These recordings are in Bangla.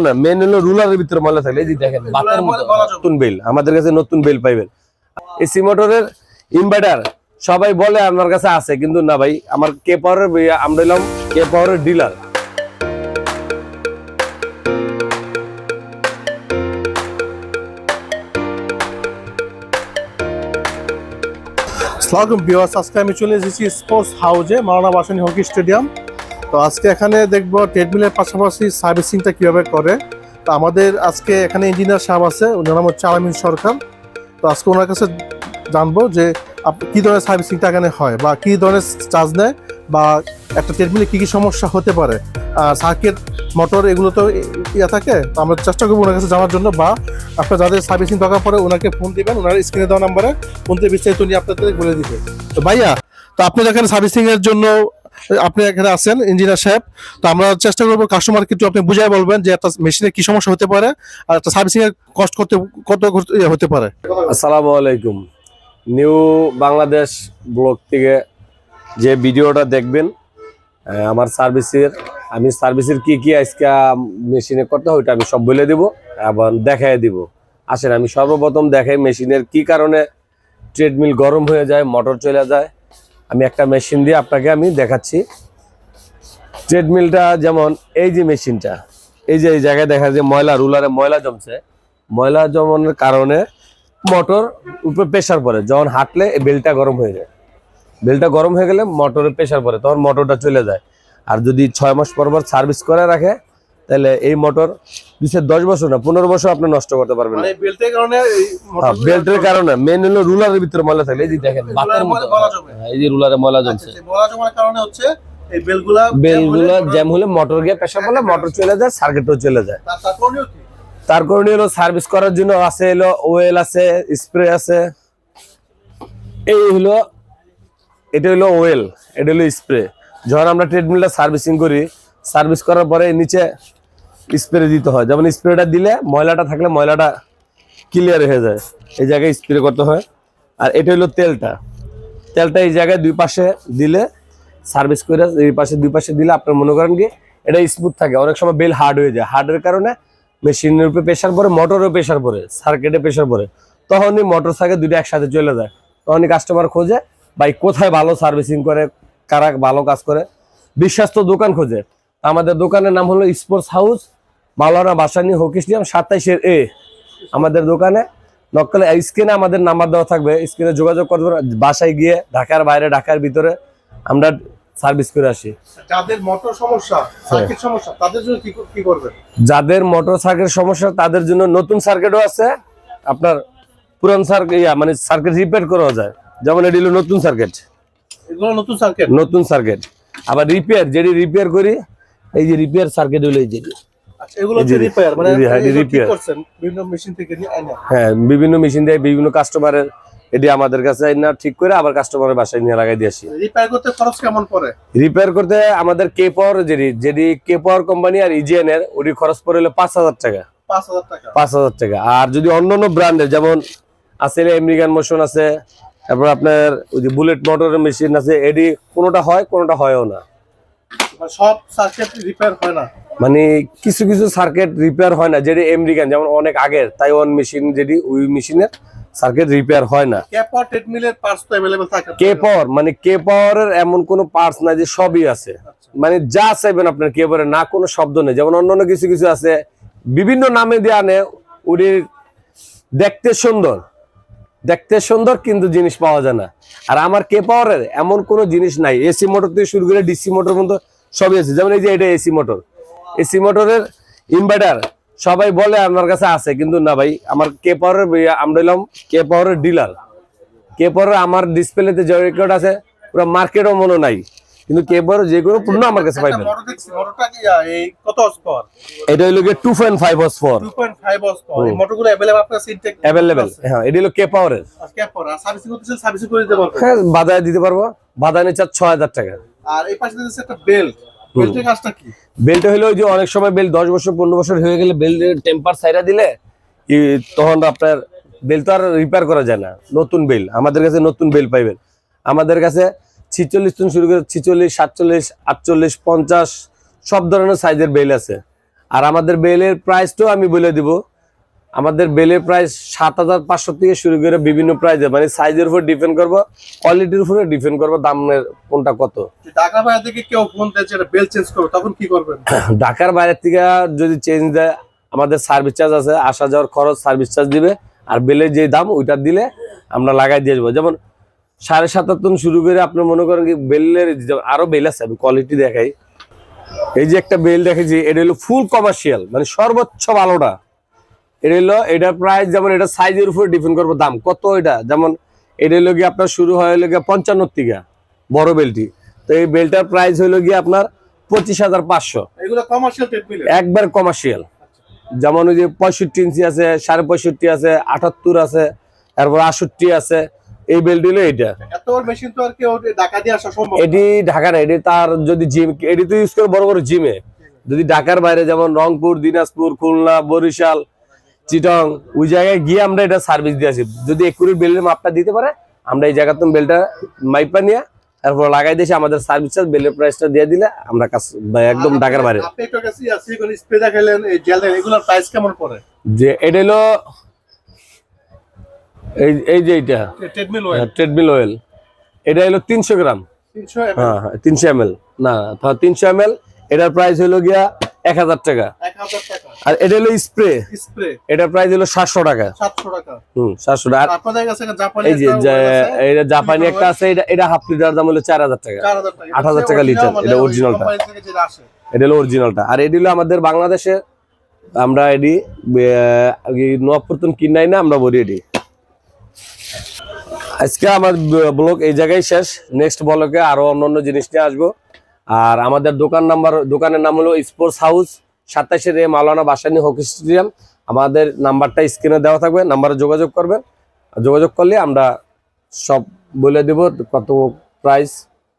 না মেন হলো রুলারের ভিতরে ময়লা থাকলে এই যে দেখেন বাতের নতুন বেল আমাদের কাছে নতুন বেল পাইবেন। এসি মোটরের ইনভার্টার সবাই বলে আমার কাছে আছে কিন্তু না ভাই আমার কে পাওয়ারের আমরা এলাম কে পাওয়ারের ডিলার সালাম বিওয়াস আজকে আমি চলে এসেছি স্পোর্টস হাউজে মাওলানা বাসানি হকি স্টেডিয়াম তো আজকে এখানে দেখব ট্রেডমিলের পাশাপাশি সার্ভিসিংটা কীভাবে করে। তো আমাদের আজকে এখানে ইঞ্জিনিয়ার সাহেব আছে ওনার নাম হচ্ছে আলামিন সরকার। তো আজকে ওনার কাছে জানব যে কি ধরনের সার্ভিসিংটা এখানে হয় বা কি ধরনের চার্জ নেয় বা একটা ট্রেডমিলে কি কি সমস্যা হতে পারে। সার্কিট মোটর এগুলো তো ইয়া থাকে, তো আমরা চেষ্টা করব ওনার কাছে জানার জন্য বা আপনার যাদের সার্ভিসিং দরকার পড়ে ওনাকে ফোন দিবেন, ওনার স্ক্রিনে দেওয়া নাম্বারে ফোন দিয়ে বিস্তারিত নিয়ে আপনাদের বলে দিবে। তো ভাইয়া, তো আপনি এখানে সার্ভিসিংয়ের জন্য আপনি এখানে আছেন, ইঞ্জিনিয়ার সাহেব। তো আমরা চেষ্টা করব কাস্টমারকে একটু আপনি বুঝাই বলবেন যে একটা মেশিনের কি সমস্যা হতে পারে আর একটা সার্ভিসিং এর কষ্ট করতে, কত ইয়ে হতে পারে। আসসালামু আলাইকুম। নিউ বাংলাদেশ ব্লগ থেকে যে ভিডিওটা দেখবেন আমার সার্ভিসের আমি সার্ভিসের কি কি আজকে মেশিনে করতে হয় আমি সব বলে দিব, এবং দেখাই দিব। আসেন, আমি সর্বপ্রথম দেখাই মেশিনের কি কারণে ট্রেডমিল গরম হয়ে যায় মোটর চলে যায় আমি একটা মেশিন দিয়ে আপনাকে আমি দেখাচ্ছি। ট্রেডমিলটা যেমন এই যে মেশিনটা, এই যে এই জায়গায় দেখা যায় ময়লা, রুলারে ময়লা জমছে। ময়লা জমানোর কারণে মোটর উপরে প্রেশার পড়ে, যখন হাঁটলে বেলটা গরম হয়ে যায়। বেলটা গরম হয়ে গেলে মোটরে প্রেশার পড়ে, তখন মোটরটা চলে যায়। আর যদি ছয় মাস পর পর সার্ভিস করে রাখে তাহলে এই মোটর বিশেষ দশ বছর না পনেরো বছর আপনি নষ্ট করতে পারবেন বেল্টের কারণে হ্যাঁ, বেল্টের কারণে মেন হলো রুলারের ভিতরে ময়লা থাকলে এই যে দেখেন মতো। ময়লা। হ্যাঁ, এই যে রুলারে ময়লা জমছে। বলা জমার কারণে হচ্ছে বেলগুলা জ্যাম হলে মোটর গিয়ে প্রেশার পড়লে মোটর চলে যায় সার্কিটও চলে যায়। তার কারণে হলো সার্ভিস করার জন্য আছে হলো ওয়েল আছে স্প্রে আছে। এই হলো এটা হলো ওয়েল এটা হলো স্প্রে যখন আমরা ট্রেডমিলটা সার্ভিসিং করি সার্ভিস করার পরে নিচে স্প্রে দিতে হয়। যেমন স্প্রেটা দিলে ময়লাটা থাকলে ময়লাটা ক্লিয়ার হয়ে যায়। এই জায়গায় স্প্রে করতে হয়। আর এটা হলো তেলটা। তেলটা এই জায়গায় দুই পাশে দিলে সার্ভিস করে এই পাশে দুই পাশে দিলে আপনার মনে করেন কি, এটা স্মুথ থাকে। অনেক সময় বেল হার্ড হয়ে যায়। হার্ডের কারণে মেশিনের উপরে প্রেশার পড়ে মোটরেও প্রেশার পড়ে সার্কিটে প্রেশার পড়ে। তখনই মোটর সাইকেল দুটো একসাথে চলে যায়। তখনই কাস্টমার খোঁজে, ভাই কোথায় ভালো সার্ভিসিং করে, কারা ভালো কাজ করে। বিশ্বাস্ত দোকান খোঁজে। আমাদের দোকানের নাম হলো sports house Maulana Bhasani hockey stadium সাতাইশের এ। আমাদের দোকানে নকলে স্ক্রিনে আমাদের নাম্বার দেওয়া থাকবে স্ক্রিনে যোগাযোগ করবেন বাসায় গিয়ে ঢাকার বাইরে ঢাকার ভিতরে আমরা সার্ভিস করে আসি। যাদের মোটর সমস্যা সার্কিট সমস্যা তাদের জন্য কি কি করবেন? যাদের মোটর সার্কিট সমস্যা তাদের জন্য নতুন সার্কিটও আছে আপনার পুরান সার্কিট মানে সার্কিট রিপেয়ার করা যায়। যেমন এটি হলো নতুন সার্কিট এগুলো নতুন সার্কিট নতুন সার্কিট আবার রিপেয়ার যেটি রিপেয়ার করি এই যে রিপেয়ার সার্কিট হলো এই যে। বিভিন্ন মেশিন হ্যাঁ বিভিন্ন মেশিন দিয়ে বিভিন্ন কাস্টমারের এটি আমাদের কাছে না ঠিক করে আবার কাস্টমারের বাসায় নিয়ে লাগাই দিয়ে আসি। রিপেয়ার করতে খরচ কেমন পড়ে? রিপেয়ার করতে আমাদের কে পাওয়ার যেটি যেটি কে পাওয়ার কোম্পানি আর ইজিএন এর ওটি খরচ পড়ে হলো পাঁচ হাজার টাকা। পাঁচ হাজার টাকা। আর যদি অন্য অন্য ব্র্যান্ডের যেমন আছে আমেরিকান মোশন আছে তারপর আপনার ওই যে বুলেট মোটরের মেশিন আছে এডি কোনোটা হয় কোনোটা হয়ও না। সব সার্কিট রিপেয়ার হয় না মানে কিছু কিছু সার্কিট রিপেয়ার হয় না যেটি আমেরিকান যেমন অনেক আগের তাইওয়ান মেশিন যেটি ওই মেশিনের সার্কিট রিপেয়ার হয় না ক্যাপার ট্রেডমিলের পার্টস তো अवेलेबल থাকে কে পাওয়ার মানে কে পাওয়ারের এমন কোনো পার্টস না যে সবই আছে মানে যা চাইবেন আপনার কে পাওয়ারে না কোনো শব্দ নেই যেমন অন্য অন্য কিছু কিছু আছে বিভিন্ন নামে দিয়ে আনে ওটি দেখতে সুন্দর দেখতে সুন্দর, কিন্তু জিনিস পাওয়া যায় না। আর আমার কে পাওয়ারের এমন কোনো জিনিস নাই। এসি মোটর থেকে শুরু করে ডিসি মোটর পর্যন্ত সবই আছে। যেমন এই যে এটা এসি মোটর এসি মোটরের ইনভার্টার সবাই বলে আপনার কাছে আছে, কিন্তু না ভাই, আমার কে পাওয়ারের আমরা এলাম কে পাওয়ারের ডিলার কে পাওয়ার আমার ডিসপ্লেতে যে আছে, পুরো মার্কেটও মনে নাই। কিন্তু কে পাওয়ারের যে কোনো পণ্য আমার কাছে একটা পাইবেন মোটর দেখছি মোটরটা কি আহ, এই কত হর্স পাওয়ার এটা হলো গিয়ে two point five horse four 2.5 horse power এই মোটরগুলো अवेलेबल আপনার সিনটেক অ্যাভেলেবেল হ্যাঁ এটা হলো কে পাওয়ারের ক্যাপার আর সার্ভিসিং করতে চাইলে সার্ভিসিং করে দিতে পারবেন হ্যাঁ বাজারে দিতে পারবো বাজারে নিচ্ছে ছয় হাজার টাকা আর এই পাশে দিচ্ছে একটা বেল্ট বেল্টের কাজটা কি বেলটা হলো ওই যে অনেক সময় বেল দশ বছর পনেরো বছর হয়ে গেলে বেল টেম্পার সাইডা দিলে ই- তখন আপনার বেল তো আর রিপেয়ার করা যায় না নতুন বেল আমাদের কাছে নতুন বেল পাইবেন আমাদের কাছে ছিচল্লিশ থেকে শুরু করে ছিচল্লিশ সাতচল্লিশ আটচল্লিশ পঞ্চাশ সব ধরনের সাইজের বেল আছে। আর আমাদের বেলের প্রাইসটাও আমি বলে দিব আমাদের বেলের প্রাইস সাত হাজার পাঁচশো থেকে শুরু করে বিভিন্ন প্রাইসে মানে সাইজের উপর ডিপেন্ড করব কোয়ালিটির উপরে ডিপেন্ড করব দামের কোনটা কত। ঢাকা বাইরে থেকে কেউ ফোন দিয়েছে বেল চেঞ্জ করবে তখন কি করবেন? ঢাকার বাইরে থেকে যদি চেঞ্জ দেয় আমাদের সার্ভিস চার্জ আছে আসা যাওয়ার খরচ সার্ভিস চার্জ দিবে আর বেলের যে দাম ওইটা দিলে আমরা লাগাই দিয়ে যাব যেমন সাড়ে সাতাত্তর শুরু করে আপনি মনে করেন কি বেলের আরও বেল আছে আমি কোয়ালিটি দেখাই। এই যে একটা বেল দেখেছি এটা হলো ফুল কমার্শিয়াল মানে সর্বোচ্চ ভালোটা। এটা হলো এটার প্রাইস যেমন এটা সাইজের উপর ডিপেন্ড করব দাম। কত এটা? যেমন এটা হলো গিয়ে আপনার শুরু হয় হলো গিয়ে পঞ্চান্ন টিকা বড় বেলটি। তো এই বেলটার প্রাইস হলো গিয়ে আপনার পঁচিশ হাজার পাঁচশো। একবার কমার্শিয়াল যেমন ওই যে পঁয়ষট্টি ইঞ্চি আছে সাড়ে পঁয়ষট্টি আছে আটাত্তর আছে তারপর আষট্টি আছে। এই বেল্ট হলো এইটা। এত মেশিন তো আর কেউ ঢাকা দিয়ে আসা সম্ভব না। এটি এটি তার যদি জিম এটি তো ইউজ করে বড় বড় জিমে যদি ঢাকার বাইরে যেমন রংপুর দিনাজপুর খুলনা বরিশাল চিটং ওই জায়গায় গিয়ে আমরা এটা সার্ভিস দিয়ে আসি। যদি একুরের বেলের মাপটা দিতে পারে আমরা এই জায়গাতে বেলটা মাইপা নিয়ে তারপর লাগাই দিয়েছি আমাদের সার্ভিস চার্জ বেলের প্রাইসটা দিয়ে দিলে আমরা কাজ একদম ঢাকার বাইরে। আপনি একটু কাছে সিলিকন স্প্রে দেখালেন এই জেল এগুলোর প্রাইস কেমন পড়ে? যে এটা হলো এই এই যে এইটা। ট্রেডমিল অয়েল এটা হলো তিনশো গ্রাম। তিনশো হ্যাঁ হ্যাঁ তিনশো এম না তিনশো এম এটার প্রাইস হলো গিয়া এক হাজার টাকা। আর এটা হলো স্প্রে স্প্রে এটার প্রাইস হলো সাতশো টাকা। হুম সাতশো টাকা। এই যে এটা জাপানি একটা আছে এটা এটা হাফ লিটার দাম হলো চার হাজার টাকা। আট হাজার টাকা লিটার, এটা মানে ওই original টা। company থেকে যেটা আসে। এটা হলো অরিজিনালটা আর এটি হলো আমাদের বাংলাদেশে আমরা এটি নবপ্রতন কিনাই না আমরা বলি এটি। আজকে আমার ব্লগ এই জায়গায় শেষ। নেক্সট ব্লকে আরও অন্যান্য জিনিস নিয়ে আসব। আর আমাদের দোকান নাম্বার, দোকানের নাম হলো স্পোর্টস হাউস সাতাশের A Maulana Bhasani hockey stadium. আমাদের নাম্বারটা স্ক্রিনে দেওয়া থাকবে, নাম্বারে যোগাযোগ করবেন। যোগাযোগ করলে আমরা সব বলে দেব, কত প্রাইস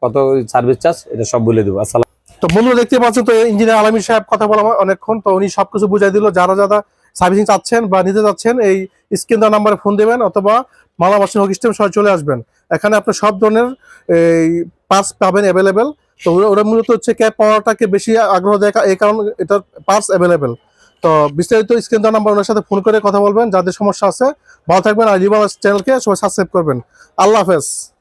কত সার্ভিস চার্জ এটা সব বলে দেবো। আসসালাম। তো বন্ধু দেখতে পাচ্ছেন তো ইঞ্জিনিয়ার আলমী সাহেব কথা বলা অনেকক্ষণ, তো উনি সবকিছু বুঝাই দিল। যারা যারা সার্ভিসিং চাচ্ছেন বা নিতে চাচ্ছেন, এই স্ক্রিন দেওয়া নাম্বারে ফোন দেবেন অথবা মালা বাসিন হকি স্টেম সবাই চলে আসবেন। এখানে আপনি সব ধরনের, এই পার্স পাবেন অ্যাভেলেবেল তো ওরা- মূলত হচ্ছে ক্যাব পাওয়াটাকে বেশি আগ্রহ দেয় এই কারণ এটার পার্স অ্যাভেলেবেল তো বিস্তারিত স্ক্রিন দেওয়া নাম্বার ওনার সাথে ফোন করে কথা বলবেন। যাদের সমস্যা আছে, ভালো থাকবেন। আর রিভার চ্যানেলকে সবাই সাবস্ক্রাইব করবেন। আল্লাহ হাফেজ।